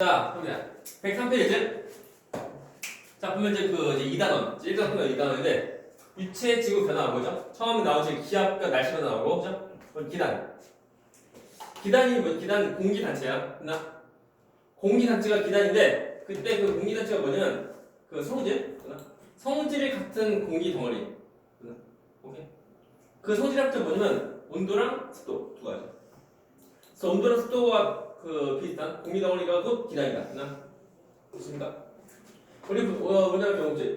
자, 보면 103페이지. 자, 보면 이제 그 이제 2단원, 1단 보면 2단원인데 유체 지구 변화가 뭐죠? 처음에 나오지 기압과 날씨 변화 나오고, 그죠? 그럼 기단. 기단이 뭐 기단 공기 단체야, 나 공기 단체가 기단인데 그때 그 공기 단체가 뭐냐면 그 성질, 성질이 같은 공기 덩어리. 오케이. 그 성질 합쳐 뭐냐면 온도랑 습도 두 가지. 그래서 온도랑 습도가 그 비슷한 공기 덩어리가 그 기단이다. 나 좋습니다. 우리 어, 뭐냐면 경제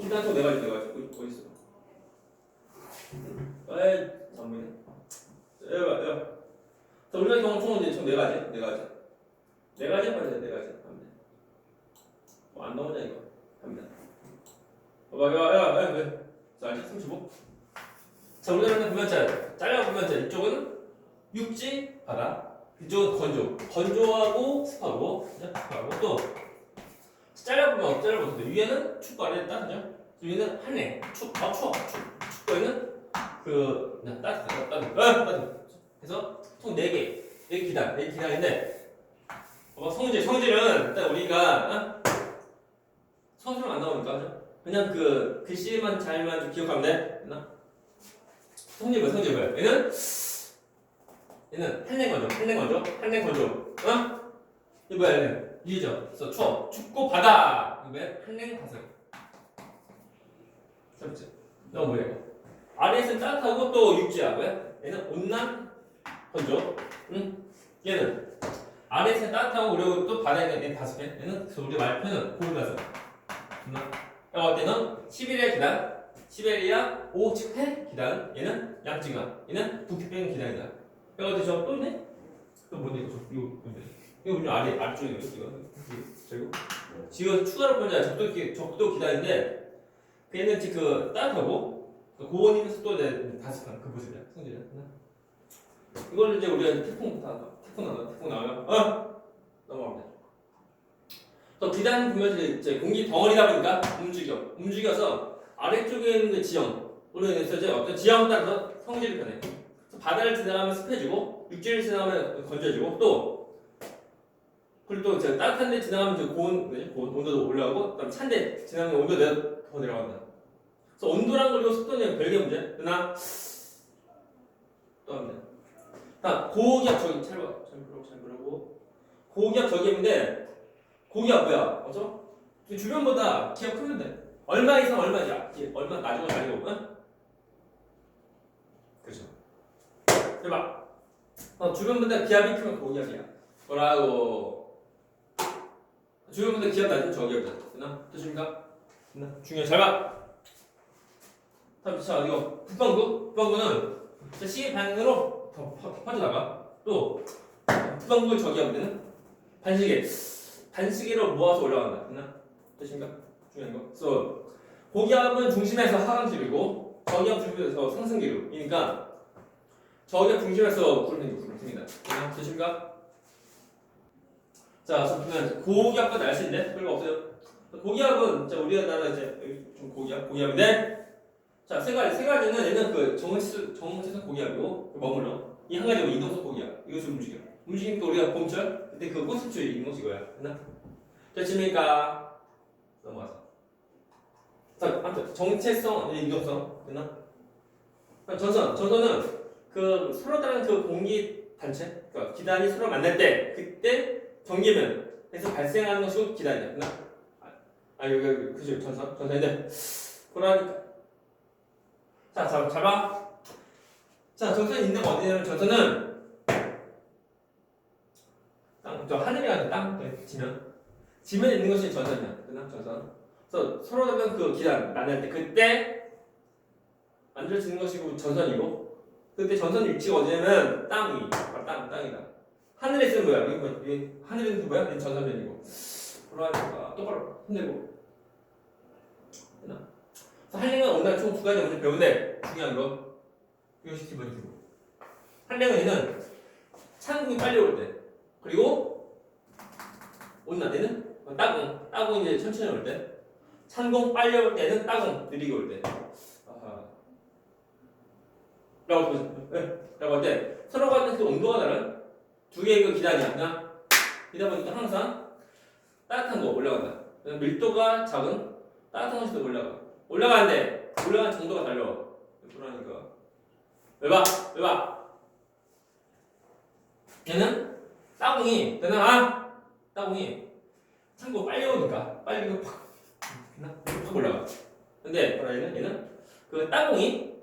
기단 총네 가지 네 가지 어디 있어? 에이 안 보이네. 여봐 여. 자 우리가 경험 총은 이제 총네 가지 네 가지 네 가지 맞아요 네 가지 합니다. 뭐안 나오냐 이거 합니다. 봐봐 야야야 왜? 자 알지 35. 자 보면 자 잘라 자 이쪽은 육지 바다 이쪽은 건조. 건조하고 습하고 그죠? 습하고. 또 잘라보면 잘라보면 위에는 춥고 아래는 따뜻하죠 위에는 한해. 춥, 아 추워 춥 춥고에는 그 그냥 따뜻하다 따뜻. 아 따뜻. 그래서 총 4개. 4개 기단 4개 기단인데 어, 성질. 성질은 일단 우리가 어? 성질은 안 나오니까 그죠? 그냥 그 글씨만 잘만 좀 기억하면 돼. 됐나? 성질 뭐야 성질 뭐야 얘는 얘는 한랭 건조, 한랭 건조, 한랭 건조. 어? 이거 뭐야, 얘는? 이죠. 그래서 추워. 춥고 바다. 이거 뭐야? 한랭 바삭. 그렇지. 너무 뭐야, 이거? 아래에서는 따뜻하고 또 육지야. 왜? 얘는 온난 건조. 응? 얘는 아래에서는 따뜻하고 그리고 또 바다에는 얘는 다섯 개. 얘는 우리 말표는 고기 바삭. 됐나? 이거 때는 시베리아 기단, 시베리아 오츠페 기단. 얘는 양증아. 얘는 북극변 기단이다. 이거 저또 있네? 또 뭔데 이거 저 이거 뭔데? 이거 뭐냐 아래 아래쪽에 이거 이거 이거 지금 추가로 보자 적도 기 적도 기다인데 걔는 지금 그 따뜻하고 그 고온이면서 또 이제 다습한 그 모습이야 성질이야. 이걸 이제 우리가 태풍 다 태풍 나와 태풍 나오면 어 넘어갑니다. 또 기단 보면 이제- 공기 덩어리다 보니까 움직여 움직여서 아래쪽에 있는 그 지형으로 인해서 이제 어떤 지형 따라서 성질이 변해. 바다를 지나가면 습해지고 육지를 지나가면 건조해지고 또 그리고 또 제가 따뜻한 데 지나가면 고온, 뭐지? 고온 온도도 올라가고 그다음 찬데 지나가면 온도 내가 더 내려간다. 그래서 온도랑 그리고 습도는 별개 문제. 그러나 또 합니다. 자 고기압 저기 잘 봐, 잘 보라고 잘 보라고. 고기압 저기인데 고기압 뭐야? 어죠? 주변보다 기압 크면 돼. 얼마 이상 얼마 이하, 얼마 나중에 아니고, 응? 그렇죠. 대박. 어, 주변보다 기압이 크면 고기압이야. 뭐라고? 주변보다 기압 낮으면 저기압이다. 됐나? 됐습니까? 됐나? 중요해. 잘 봐. 다음 자 이거 북방구. 북방구는 자, 시계 반으로 더 퍼- 퍼져나가. 또 북방구 저기압은 반시계. 반시계로 모아서 올라간다. 됐나? 됐습니까? 중요한 거. 그래서 고기압은 중심에서 하강기류고 저기압 중심에서 상승기류이니까 저기압 중심에서 구름이 구름 습니다 그냥 되십니까? 자, 자 보면 고기압과 날씨인데 별거 없어요. 고기압은 자 우리가 나라 이제 좀 고기압 고기압인데 자세 가지 세 가지는 얘는 그 정치 정치성 고기압이고 그 머물러 이 한 가지고 이동성 고기압 이것을 움직여 움직이니까 우리가 봄철 그때 그 있는 것이 이거야. 됐나? 됐습니까? 넘어가서. 자, 아무튼 정체성, 이동성 됐나? 아, 전선, 전선은 그 서로 다른 그 공기 단체, 그러니까 기단이 서로 만날 때 그때 전기면에서 발생하는 것이 기단이야, 됐나? 아, 아 여기 여기 그죠 전선, 전선인데 그러니까 자, 자, 잘 봐. 자, 전선 있는 거 어디냐면 전선은 땅, 저 하늘이랑 땅 네, 지면 지면에 있는 것이 전선이야, 됐나? 전선. 그래서 서로 다른 그 기단 만날 때 그때 만들어지는 것이고 전선이고 그때 전선 위치가 어디냐면 땅이 아, 땅 땅이다. 하늘에 있는 거야. 여기 뭐 여기 하늘에 게 뭐야? 여기 전선면이고. 그러니까? 똑바로 흔들고. 됐나? 그래서 한랭은 오늘 총두 가지 먼저 배우는데 중요한 거. 이것이 기본이고. 한랭은 얘는 찬공이 빨리 올 때. 그리고 온난 얘는 따공. 따공이 이제 천천히 올 때. 찬공 빨리 올 때는 따공 느리게 올 때. 라고 보세요. 네. 라고 할 때 서로 갖는 그 온도가 다른 두 개의 그 기단이야. 그냥 이다 보니까 항상 따뜻한 거 올라간다. 밀도가 작은 따뜻한 것이 더 올라가. 올라가는데 올라간 정도가 달려. 그러니까 왜 봐? 왜 봐? 얘는 따봉이 되나? 따봉이 참고 빨리 오니까 빨리 이거 팍, 팍 올라가. 근데 얘는 얘는 그 따봉이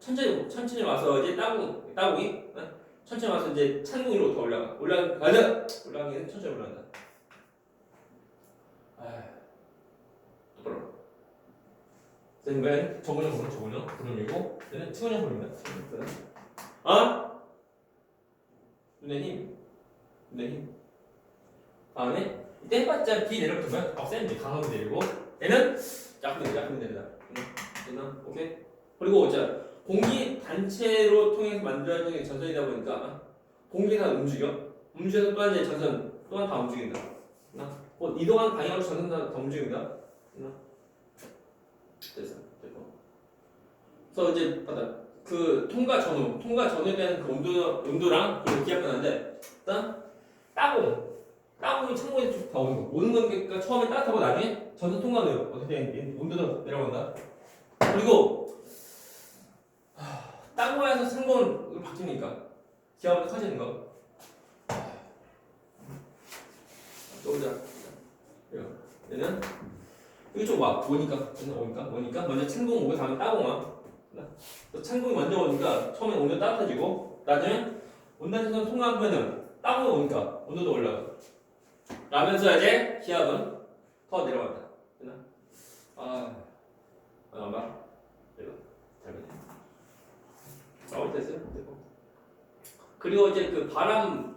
천천히 천천히 와서 이제 따봉 따봉이 어? 천천히 와서 이제 찬공 위로 더 올라가. 올라가 가자. 올라가기는 천천히 올라간다. 아, 똑바로. 쌤은 저번에 보는 저번에 구름이고 얘는 치원형 구름이다. 아? 눈에 힘. 다음에 해봤자 B 내려붙으면 어, 쌤 이제 강하게 내리고 얘는 약간 내려 약간 내리다. 되나? 오케이. 그리고 자 공기 단체로 통해서 만들어진 전선이다 보니까 공기가 움직여. 움직여서 또한 이제 전선 또한 다 움직인다. 나? 뭐 이동한 방향으로 전선 다, 다 움직인다. 나? 됐어. 됐고. 그래서 이제 받아. 그 통과 전후, 통과 전후에 대한 그 온도, 온도랑 그 기압변화인데 일단 따봉, 따봉이 창문에 쭉다 오는 거. 오는 거니까 처음에 따뜻하고 나중에 전선 통과돼요. 어떻게 돼? 온도도 내려간다. 그리고 땅과에서 상공으로 바뀌니까 기압은 커지는 거. 또 보자. 얘는 좀 와. 오니까. 얘는 오니까. 오니까. 먼저 찬공 오고 다음에 따공 와. 또 찬공이 먼저 오니까 처음에 온도 따뜻해지고 나중에 온난화선 통과하면은 따공이 오니까 온도도 올라가. 라면서 이제 기압은 더 내려간다. 아, 봐. 이거 잘 보네. 나올 때 쓰면 되고. 그리고 이제 그 바람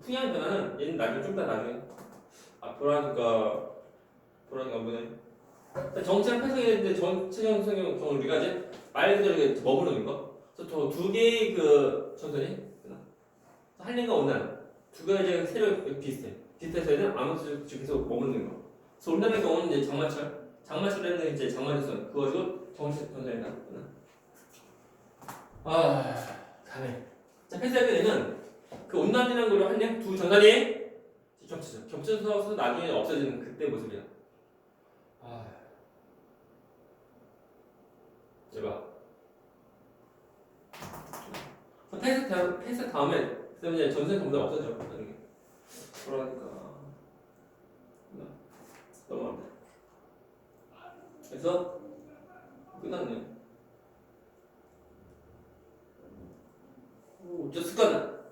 풍향 변화는 얘는 나중에 좀더 나중에 아 보라니까 보라니까 뭐네. 정체랑 패성했는데 정체형 성형 경우 우리가 이제 말 그대로 이렇게 머무르는 거. 그래서 두 개의 그 전선이 한림과 온난 두 개의 이제 세력 비슷해. 비슷해서 얘는 아무튼 계속 머무르는 거. 그래서 온난의 경우는 이제 장마철, 장마철에는 이제 장마전선 그거 가지고 정체 전선이다. 아, 가네. 자, 폐쇄되는 그 온난이라는 걸로 한양 두 전선이 겹치죠. 겹쳐서 나중에 없어지는 그때 모습이야. 아, 제가 폐쇄 다음 폐쇄 다음에 그다음에 전부 다 없어져. 나중에. 그러니까 넘어간다. 그래서 끝났네. 오, 저 습관.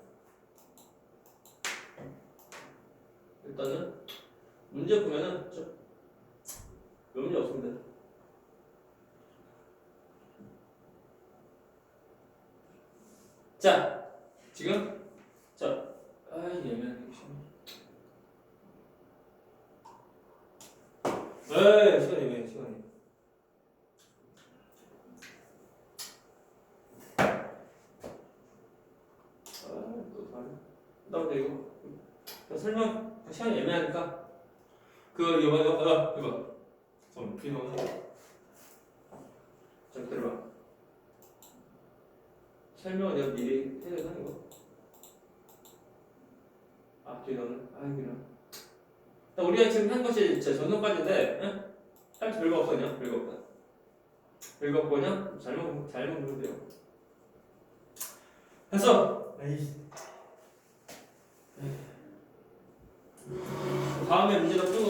일단은 문제 보면은 저 문제 없습니다. 자, 지금 자, 아 예매하기 싫네. 에이, 시간 예매 시간이. 아또 다른. 나도 이거 자, 설명 시간이 애매하니까 그 이거 이거 이거 이거 좀 비노는 자 들어봐 설명을 내가 미리 해야 되는 거. 아 뒤로는 아. 자, 우리가 지금 한 것이 제 전선까지인데, 응? 할 별거 없었냐? 별거 없다. 별거 없거냐? 잘못 잘못 보면 돼요. 됐어. 에이. 다음에 푸는 거라고.